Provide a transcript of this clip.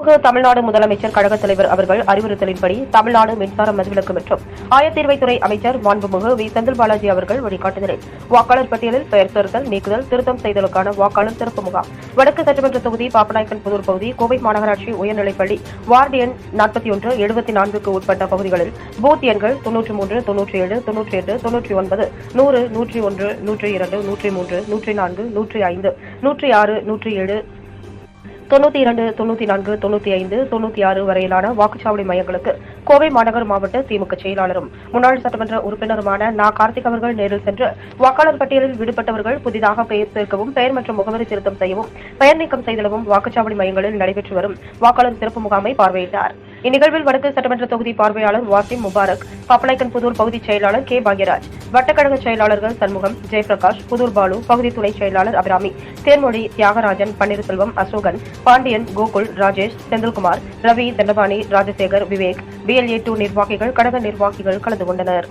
தமிழ்நாடு முதலமைச்சர் கழக தலைவர் அவர்கள் அறிவுறுத்தலின்படி தமிழ்நாடு மின்சார மதுவிலக்கு மற்றும் ஆயத்தீர்வைத்துறை அமைச்சர் மாண்புமிகு வி. செந்தில் பாலாஜி அவர்கள் வழிகாட்டுதலில் வாக்காளர் பட்டியலில் பெயர் சேர்த்தல் நீக்குதல் திருத்தம் செய்தலுக்கான வாக்காளர் சிறப்பு முகாம். வடக்கு சட்டமன்ற தொகுதி பாப்பநாயக்கன் புதூர் பகுதி கோவை மாநகராட்சி உயர்நிலைப்பள்ளி வார்டு எண் நாற்பத்தி ஒன்று எழுபத்தி நான்குக்கு உட்பட்ட பகுதிகளில் பூத் எண்கள் தொன்னூற்றி மூன்று தொன்னூற்றி ஏழு தொன்னூற்றி எட்டு தொன்னூற்றி ஒன்பது நூறு நூற்றி ஒன்று நூற்றி இரண்டு நூற்றி மூன்று நூற்றி நான்கு நூற்றி ஐந்து நூற்றி ஆறு நூற்றி ஏழு தொண்ணூத்தி இரண்டு தொண்ணூத்தி நான்கு தொண்ணூத்தி ஐந்து தொண்ணூத்தி ஆறு வரையிலான வாக்குச்சாவடி மையங்களுக்கு கோவை மாநகர் மாவட்ட திமுக செயலாளரும் முன்னாள் சட்டமன்ற உறுப்பினருமான நா. கார்த்திக் அவர்கள் நேரில் சென்று வாக்காளர் பட்டியலில் விடுபட்டவர்கள் புதிதாக பெயர் சேர்க்கவும் பெயர் மற்றும் முகவரி திருத்தம் செய்யவும் பெயர் நீக்கம் செய்தளவும் வாக்குச்சாவடி மையங்களில் நடைபெற்று வரும் வாக்காளர் சிறப்பு முகாமை பார்வையிட்டார். இந்நிகழ்வில் வடக்கு சட்டமன்ற தொகுதி பார்வையாளர் வாசிம் முபாரக் பப்பளைக்கன் புதூர் பகுதி செயலாளர் கே பாக்யராஜ் வட்டக்கழக செயலாளர்கள் சண்முகம் ஜெயபிரகாஷ் புதூர் பாலு பகுதி துணை செயலாளர் அபிராமி தேன்மொழி தியாகராஜன் பன்னீர்செல்வம் அசோகன் பாண்டியன் கோகுல் ராஜேஷ் செந்தில்குமார் ரவி தண்டபாணி ராஜசேகர் விவேக் பிஎல்ஏ டூ நிர்வாகிகள் கழக நிர்வாகிகள் கலந்து கொண்டனர்.